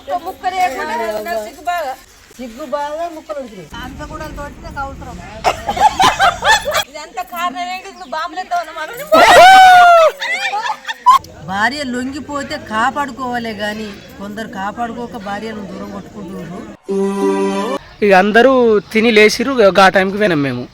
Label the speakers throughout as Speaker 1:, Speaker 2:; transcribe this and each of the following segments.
Speaker 1: ఒక్క ముక్క లేకుండా సిగ్గు బాగా
Speaker 2: సిగ్గు బాగా ముక్కలు
Speaker 3: అంత కూడా తోటి నాకు అవసరం.
Speaker 1: ఇదంతా కారణం ఏంటి? నువ్వు
Speaker 2: భార్య లొంగిపోతే కాపాడుకోవాలే గాని కొందరు కాపాడుకోక భార్యను దూరం కొట్టుకుంటున్నారు.
Speaker 4: ఇక అందరూ తిని లేచిరు ఆ టైంకి పోయినాం మేము.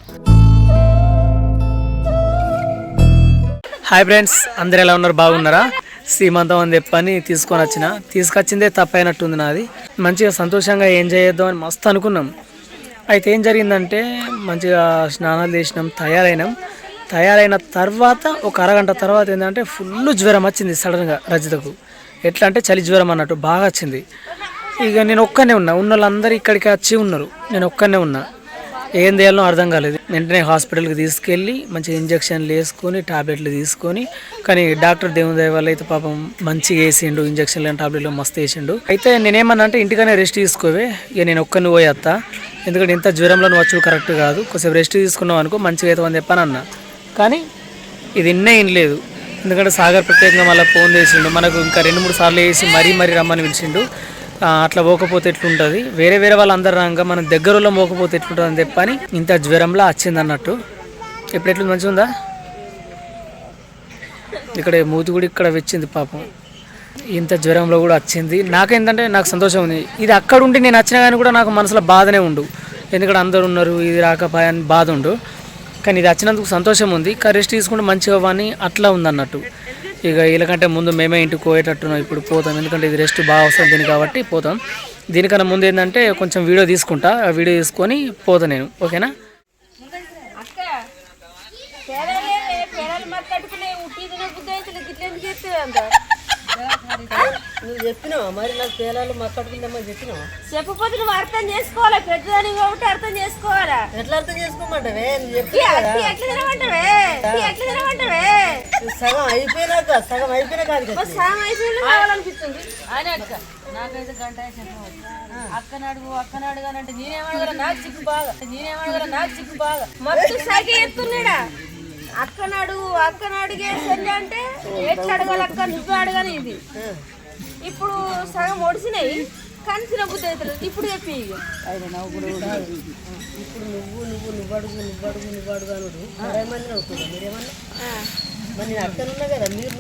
Speaker 4: హాయ్ ఫ్రెండ్స్ అందరు ఎలా ఉన్నారు? బాగున్నారా? సీమంతం అని చెప్పని తీసుకొని వచ్చిన. తీసుకొచ్చిందే తప్పైనట్టుంది నాది. మంచిగా సంతోషంగా ఏం చేయొద్దాం అని మస్తు అనుకున్నాం. అయితే ఏం జరిగిందంటే మంచిగా స్నానాలు చేసినాం తయారైనాం. తయారైన తర్వాత ఒక అరగంట తర్వాత ఏంటంటే ఫుల్ జ్వరం వచ్చింది సడన్గా రజితకు. ఎట్లా అంటే చలి జ్వరం అన్నట్టు బాగా వచ్చింది. ఇక నేను ఒక్కనే ఉన్నా. ఉన్న వాళ్ళందరూ ఇక్కడికి వచ్చి ఉన్నారు. నేను ఒక్కనే ఉన్నా. ఏం చేయాలో అర్థం కాలేదు. వెంటనే హాస్పిటల్కి తీసుకెళ్ళి మంచి ఇంజక్షన్లు వేసుకొని టాబ్లెట్లు తీసుకొని కానీ డాక్టర్ దేవుని దయ వల్ల అయితే పాపం మంచిగా వేసిండు ఇంజక్షన్లు టాబ్లెట్లు మస్తు వేసిండు. అయితే నేనేమన్నా అంటే ఇంటికనే రెస్ట్ తీసుకోవే. ఇక నేను ఒక్కరిని పోయేస్తా ఎందుకంటే ఇంత జ్వరంలో నువ్వు వచ్చుడు కరెక్ట్ కాదు. కొంచెం రెస్ట్ తీసుకున్నావు అనుకో మంచిగా అవుతామని చెప్పాను అన్న. కానీ ఇది ఇన్నే లేదు. ఎందుకంటే సాగర్ ప్రత్యేకంగా మళ్ళీ ఫోన్ చేసిండు. మనకు ఇంకా రెండు మూడు సార్లు వేసి మరీ మరీ రమ్మని పిలిచిండు. అట్లా పోకపోతే ఎట్లుంటుంది? వేరే వేరే వాళ్ళందరూ రాగా మన దగ్గరలో పోకపోతే ఎట్లుంటుంది అని చెప్పని ఇంత జ్వరంలా వచ్చింది అన్నట్టు ఇప్పుడు ఎట్లుంది మంచిగా ఉందా ఇక్కడ మూతి కూడా ఇక్కడ వచ్చింది పాపం. ఇంత జ్వరంలో కూడా వచ్చింది నాకేంటంటే నాకు సంతోషం ఉంది. ఇది అక్కడ ఉండి నేను వచ్చినా కానీ కూడా నాకు మనసులో బాధనే ఉండు. ఎందుకంటే అందరు ఉన్నారు ఇది రాకపోయా అని బాధ ఉండు. కానీ ఇది వచ్చినందుకు సంతోషం ఉంది. కానీ రెస్ట్ తీసుకుంటే మంచిగా అని అట్లా ఉందన్నట్టు. ఇక వీళ్ళకంటే ముందు మేమే ఇంటికి పోయేటట్టున్నాం. ఇప్పుడు పోతాం. ఎందుకంటే ఇది రెస్ట్ బాగా వస్తుంది దీనికి కాబట్టి పోతాం. దీనికన్నా ముందు ఏంటంటే కొంచెం వీడియో తీసుకుంటా. ఆ వీడియో తీసుకొని పోతా నేను. ఓకేనా?
Speaker 2: నువ్వు చెప్పినావా మరి? నాకు పేలాలు మక్కడుకుందామని చెప్పినావా?
Speaker 1: చెప్పకపోతే నువ్వు అర్థం చేసుకోవాలా. పెద్దదాని కాబట్టి అర్థం చేసుకోవాలా?
Speaker 2: ఎట్లా అర్థం చేసుకోమంటావే? నువ్వు
Speaker 1: అట్టి ఎట్లా తినమంటవే? ఎట్లా తినమంటవే?
Speaker 2: సగం అయిపోయినాక సగం అయిపోయినాక
Speaker 1: సాయం అయిపోయింది కావాలనిపిస్తుంది.
Speaker 3: అని అక్క నాకైతే గంట అక్కనాడు అక్కనాడు కానీ అంటే నేనేమడగల? నాకు సిగ్గు బాగా. నేనేమడగల? నాకు సిగ్గు బాగా.
Speaker 1: మొత్తం సైకి ఎత్తున్నాడా? అక్కనాడు అక్కనాడు చెల్లి అంటే ఎట్లా అడగాలి అక్క? నువ్వు అడగాలి ఇది. ఇప్పుడు సగం ఒడిసినాయి కానీ తినబుద్ధి అవుతుంది ఇప్పుడు చెప్పి
Speaker 2: ఇప్పుడు నువ్వు నువ్వు నువ్వు అడుగు నువ్వు అడుగు నువ్వు అడుగు అనుడు మంది అవుతుంది మీరేమన్నా మరి నేను కదా మీరు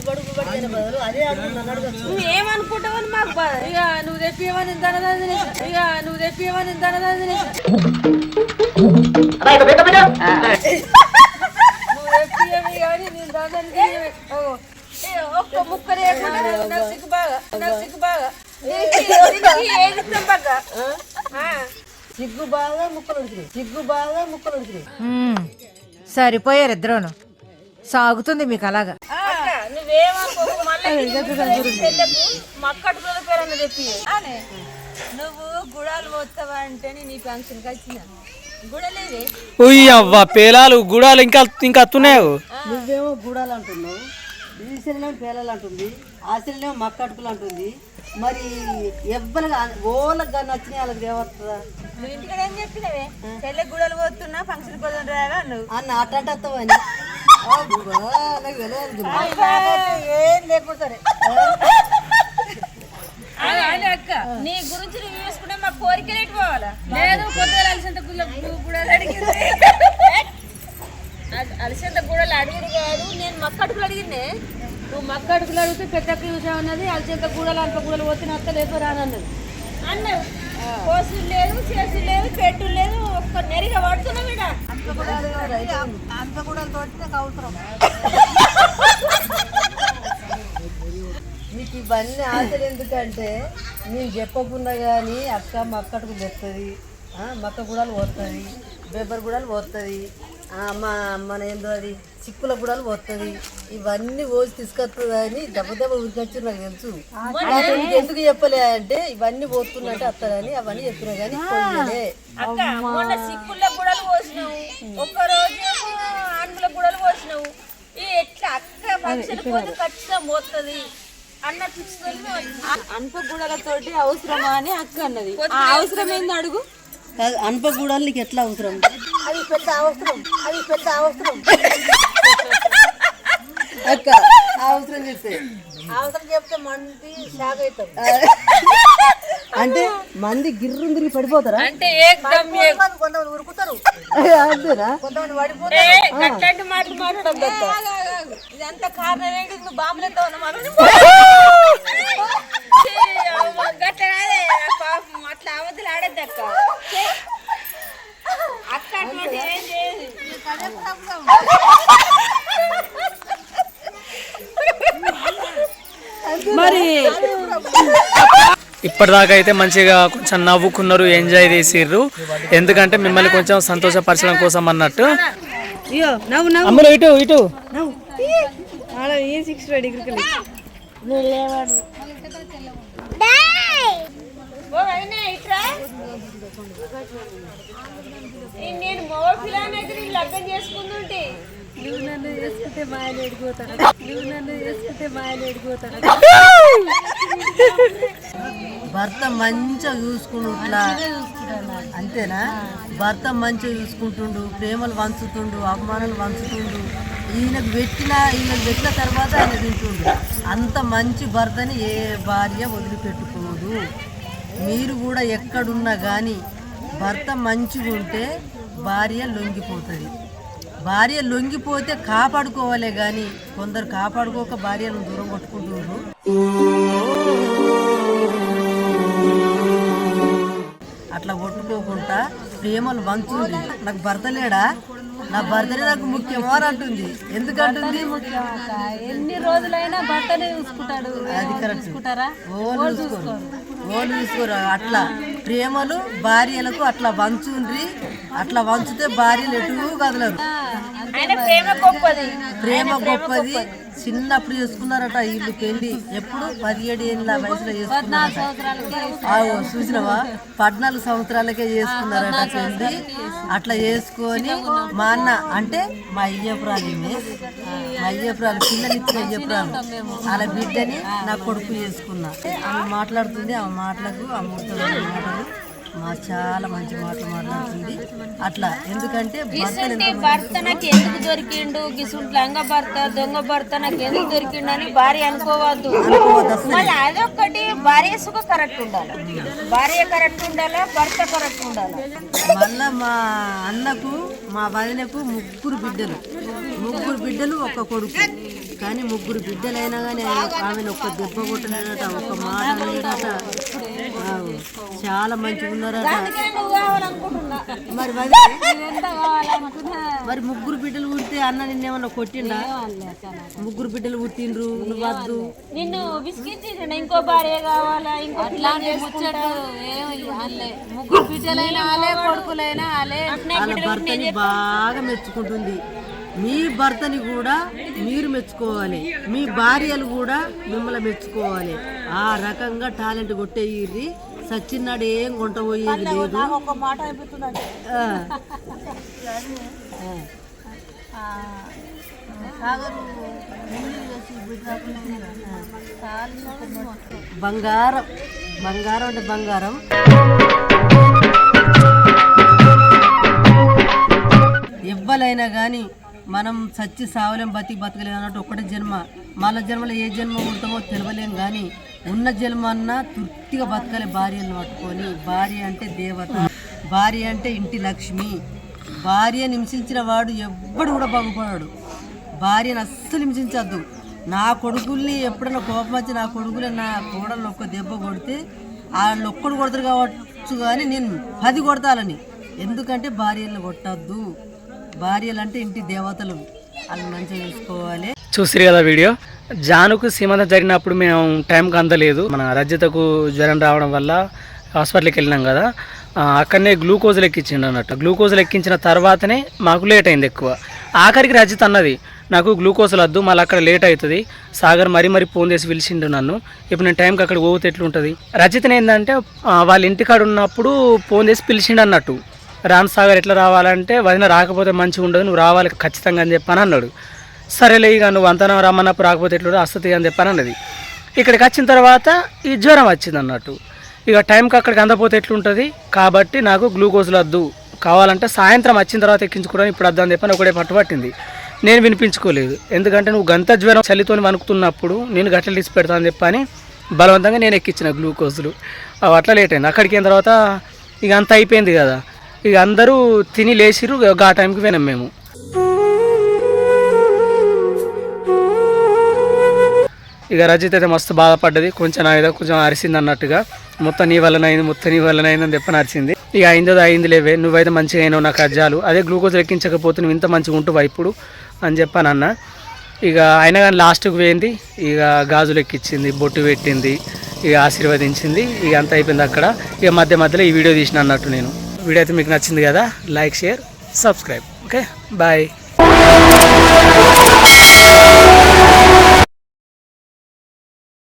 Speaker 2: బదులు అదే అడగచ్చు
Speaker 1: నువ్వు ఏమనుకుంటావని మాకు బాధ
Speaker 3: ఇక నువ్వు తెప్పియమని ఇంతనదాన్ని ఇక నువ్వు కానీ నేను దాదానికి
Speaker 1: ఏ, ఒక్క ముక్క లేకుండా నాకు సిగ్గు బాగా నాకు సిగ్గు బాగా ఏది ఆ.
Speaker 2: సిగ్గు బాగా ముక్కలు ఉడికినాయి సిగ్గు బాగా ముక్కలు ఉడికినాయి
Speaker 5: సరిపోయారు ఇద్దరును సాగుతుంది మీకు అలాగా.
Speaker 3: నువ్వు గుడాలు వచ్చిన. గుడలేదే
Speaker 4: ఉయ్యవ్వ పేలాలు గుడాలు ఇంకా ఇంకా అత్తున్నాయి?
Speaker 2: నువ్వేమో గూడాలు అంటున్నావు. ఈ శరీరం పేలాలు అంటుంది ఆ శరీరం మక్కడుకులు అంటుంది. మరి ఎవ్వరు ఓళ్ళకి కానీ నచ్చినాయి వాళ్ళకి ఏమవుతుందా
Speaker 3: నువ్వు ఇంటికాడ ఏం చెప్పినవే? చెల్లె గుడలు పోతున్నా ఫంక్షన్ కోసం నువ్వు
Speaker 2: అన్న అట్ట తెలియదు
Speaker 3: ఏం లేకుండా సరే
Speaker 1: అక్క నీ గురించి నువ్వు చూసుకుంటే మా కోరికలు ఎటు పోవాలా?
Speaker 3: లేదు కొద్దిగా అలసంత గుడలు అడిగింది.
Speaker 1: అలసంత గూడలు అడుగుడు కాదు నేను మక్కడుకులు అడిగిందే.
Speaker 3: నువ్వు మక్క అడుగులు అడిగితే పెద్ద విషయం ఉన్నది అలసంత గుడలు అంత గుడలు పోతే అత్త లేదు రానన్నది
Speaker 1: అన్నావు కోసులు లేదు చేసు లేదు పెట్టు లేదు ఒక్క నెరిగా పడుతున్నావు ఈడ
Speaker 3: అంత కూడా తోటి నాకు అవసరం
Speaker 2: మీకు ఇవన్నీ ఆశలు ఎందుకంటే నేను చెప్పకుండా కానీ అక్క మక్కడికి పోతుంది మక్క గుడాలు పోతుంది బెబ్బర్ గుడాలు పోతుంది మా మన ఏందో అది చిక్కుల గుడాలు పోతుంది ఇవన్నీ పోసి తీసుకొస్తుంది అని దెబ్బ దెబ్బ ఉరికొచ్చి నాకు తెలుసు. ఎందుకు చెప్పలే అంటే ఇవన్నీ పోతున్నట్టే వస్తారని అవన్నీ చెప్పినా కానీ పోయలే.
Speaker 1: పోసినావు. ఒక్క రోజు ఆన్ముల గుడలు పోసినావు. ఈ ఎట్లా అక్క ఫంక్షన్ పోతే ఖచ్చితంగా పోతుంది. అన్న ఫిక్స్
Speaker 3: అనుప గుడలతోటి అవసరమా అని అక్క అన్నది. ఆ అవసరం ఏంది అడుగు?
Speaker 2: కాదు, అనప గుడాలు నీకు ఎట్లా అవసరం? అది పెద్ద అవసరం. అది పెద్ద అవసరం. అక్క అవసరం చెప్తే
Speaker 3: అవసరం చెప్తే మంది షాక్ అవుతాం
Speaker 2: అంటే మంది గిర్రం తిరిగి పడిపోతారా?
Speaker 3: అంటే
Speaker 2: కొంతమంది ఉరుకుతారు. అంతేనా?
Speaker 1: ఏ, గట్లాంటి మాటలు మాట్లాడద్దు.
Speaker 3: ఇదంతా కారణం ఏంటి? నువ్వు బాంబులు ఎత్తావు అన్న మనం
Speaker 1: ఏ, అవ్వ, గట్ల కాదే. పాపం అట్లా అవతలు ఆడద్దు అక్క. అక్క అటువంటి ఏం చేయదు.
Speaker 2: మరి.
Speaker 4: ఇప్పటిదాకా అయితే మంచిగా కొంచెం నవ్వుకున్నారు ఎంజాయ్ చేసిర్రు. ఎందుకంటే మిమ్మల్ని కొంచెం సంతోషపరచడం కోసం అన్నట్టు. అమ్ములు ఇటు ఇటు.
Speaker 1: నేను మగ పిల్లని అయితే నేను లగ్గం చేసుకుంటుంటే.
Speaker 3: నువ్వు నన్ను చేసుకుంటే మాయలు ఎడిపోతాడు నువ్వు నన్ను చేసుకుంటే మాయలు ఎడిపోతాడు
Speaker 2: భర్త మంచిగా చూసుకుంటున్నా అంతేనా? భర్త మంచిగా చూసుకుంటుండు ప్రేమలు వంచుతుండు అవమానాలు వంచుతుండు. ఈయనకు పెట్టిన ఈయనకు పెట్టిన తర్వాత ఆయన తింటుండు. అంత మంచి భర్తని ఏ భార్య వదిలిపెట్టుకోదు. మీరు కూడా ఎక్కడున్నా కానీ భర్త మంచిగా ఉంటే భార్య లొంగిపోతుంది. భార్య లొంగిపోతే కాపాడుకోవాలే కానీ కొందరు కాపాడుకోక భార్యను దూరం కొట్టుకుంటున్నారు. అట్లా కొట్టుకోకుండా ప్రేమలు వంచుంది. నాకు భర్త లేడా? నా భర్తనే నాకు ముఖ్యమో అని అంటుంది. ఎందుకంటుంది?
Speaker 3: ఎన్ని రోజులైనా భర్తనే చూసుకుంటాడు.
Speaker 2: అది కరెక్ట్ ఓళ్ళు చూసుకోరు. ఓళ్ళు చూసుకోరు. అట్లా ప్రేమలు భార్యలకు అట్లా వంచుండ్రి. అట్లా వంచితే భార్యలు ఎటు కదలరు.
Speaker 1: ప్రేమ గొప్పది.
Speaker 2: చిన్నప్పుడు చేసుకున్నారట వీళ్ళు పెళ్ళి. ఎప్పుడు పదిహేడు ఏళ్ళ వయసులో చేసుకున్నారట. ఆవు చూసినవా? పద్నాలుగు సంవత్సరాలకే చేసుకున్నారట పెళ్ళి. అట్లా చేసుకొని మా అన్న అంటే మా అయ్యపురాలు మా అయ్యపురాలు పిల్లనిచ్చిన అయ్యపురాలు వాళ్ళ బిడ్డని నా కొడుకు చేసుకున్నా. ఆమె మాట్లాడుతుంది ఆమె మాటలకు ఆ మూర్తులు మాటలు మా చాలా మంచి మాటలు మాట్లాడుతుంది. అట్లా ఎందుకంటే
Speaker 1: భర్త నాకు ఎందుకు దొరికిండు? గిసుంటి లంగ భర్త దొంగ భర్త నాకు ఎందుకు దొరికిండు అని భార్య అనుకోవద్దు. మళ్ళీ అదొక్కటి భార్య సుఖ కరెక్ట్ ఉండాలి. భార్య కరెక్ట్ ఉండాలి? భర్త కరెక్ట్ ఉండాలి?
Speaker 2: మళ్ళా మా అన్నకు మా వదినకు ముగ్గురు బిడ్డలు. ముగ్గురు బిడ్డలు ఒక్క కొడుకు. కానీ ముగ్గురు బిడ్డలైనా కానీ ఆమెను ఒక్క దెబ్బ కొట్టలేదట ఒక్క మాట లేదట. చాలా మంచిగా
Speaker 1: కావాలనుకుంటున్నా.
Speaker 2: మరి మరి ముగ్గురు బిడ్డలు పుడితే అన్న నిన్నేమన్నా కొట్టిండా? ముగ్గురు బిడ్డలు పుట్టిండ్రు నువ్వు వద్దు.
Speaker 1: నిన్ను ఇంకో భార్య కావాలా ఇంకో
Speaker 3: ముచ్చట్లు ముగ్గురు బిడ్డలైనా కొడుకులైనా
Speaker 2: వాళ్ళ భర్తని బాగా మెచ్చుకుంటుంది. మీ భర్తని కూడా మీరు మెచ్చుకోవాలి. మీ భార్యలు కూడా మిమ్మల్ని మెచ్చుకోవాలి. ఆ రకంగా టాలెంట్ కొట్టేయ్యి సచ్చినాడు ఏం కొంట పోయేది లేదు. ఆ. బంగారం. బంగారం అంటే బంగారం. ఎవ్వలైనా కానీ మనం చచ్చి సావలేం బతికి బతకలేం అన్నట్టు ఒకటే జన్మ. మళ్ళా జన్మలో ఏ జన్మ ఉంటామో తెలియలేం కానీ ఉన్న జన్మన్న తృప్తిగా బతకలే భార్యను పట్టుకొని. భార్య అంటే దేవత. భార్య అంటే ఇంటి లక్ష్మి. భార్య హింసించిన వాడు ఎవ్వడు కూడా బాగుపడాడు. భార్యను అస్సలు హింసించద్దు. నా కొడుకుల్ని ఎప్పుడైనా కోపం వచ్చి నా కొడుకులు నా కోడలు ఒక్క దెబ్బ కొడితే వాళ్ళు ఒక్కడు కొడతారు కావచ్చు కానీ నేను పది కొడతాలని. ఎందుకంటే భార్యలను కొట్టద్దు. భార్యలు అంటే ఇంటి దేవతలు. వాళ్ళు మంచిగా చూసుకోవాలి.
Speaker 4: చూసిరు కదా వీడియో? జానుకు సీమంత జరిగినప్పుడు మేము టైంకి అందలేదు. మన రజ్యతకు జ్వరం రావడం వల్ల హాస్పిటల్కి వెళ్ళినాం కదా. అక్కడనే గ్లూకోజ్ లెక్కించిండు అన్నట్టు. గ్లూకోజ్ లెక్కించిన తర్వాతనే మాకు లేట్ అయింది ఎక్కువ. ఆఖరికి రజిత్ అన్నది నాకు గ్లూకోజ్ వద్దు మళ్ళీ అక్కడ లేట్ అవుతుంది. సాగర్ మరీ మరీ ఫోన్ చేసి పిలిచిండు నన్ను. ఇప్పుడు నేను టైంకి అక్కడ పోతే ఎట్లుంటుంది? రజితని ఏంటంటే వాళ్ళ ఇంటికాడ ఉన్నప్పుడు ఫోన్ చేసి పిలిచిండు అన్నట్టు. రామ్ సాగర్ ఎట్లా రావాలంటే వదిన రాకపోతే మంచిగా ఉండదు నువ్వు రావాలి ఖచ్చితంగా అని చెప్పని అన్నాడు. సరేలే ఇక నువ్వు అంతనం రమ్మన్నప్పుడు రాకపోతే ఎట్లా వస్తుంది అని చెప్పాను అన్నది. ఇక్కడికి వచ్చిన తర్వాత ఈ జ్వరం వచ్చింది అన్నట్టు. ఇక టైంకి అక్కడికి అందపోతే ఎట్లుంటుంది? కాబట్టి నాకు గ్లూకోజ్లు వద్దు కావాలంటే సాయంత్రం వచ్చిన తర్వాత ఎక్కించుకోవడం ఇప్పుడు వద్దని చెప్పని ఒకటే పట్టుబట్టింది నేను వినిపించుకోలేదు. ఎందుకంటే నువ్వు గంత జ్వరం చలితో వణుకుతున్నప్పుడు నేను గట్ల తీసి పెడతా అని చెప్పని బలవంతంగా నేను ఎక్కించిన గ్లూకోజులు. అవి అట్లా లేట్ అయింది. అక్కడికి తర్వాత ఇక అంత అయిపోయింది కదా. ఇక అందరూ తిని లేచిరు ఆ టైంకి పోయినాం మేము. ఇక రజిత్ అయితే మస్తు బాధపడ్డది. కొంచెం నా ఏదో కొంచెం అరిసింది అన్నట్టుగా. మొత్తం నీ వల్లన అయింది మొత్తం నీ వల్లన అయింది అని చెప్పని అరిసింది. ఇక అయిందో అయింది లేవే నువ్వైతే మంచిగా అయినావు నాకు అజ్జాలు అదే గ్లూకోజ్ ఎక్కించకపోతే నువ్వు ఇంత మంచిగా ఉంటువా ఇప్పుడు అని చెప్పాను అన్న. ఇక అయినా కానీ లాస్ట్కి పోయింది ఇక గాజులు ఎక్కించింది బొట్టు పెట్టింది ఇక ఆశీర్వదించింది ఇక అంత అయిపోయింది అక్కడ. ఇక మధ్య మధ్యలో ఈ వీడియో తీసిన అన్నట్టు నేను. వీడియో అయితే మీకు నచ్చింది కదా like share subscribe. Okay bye.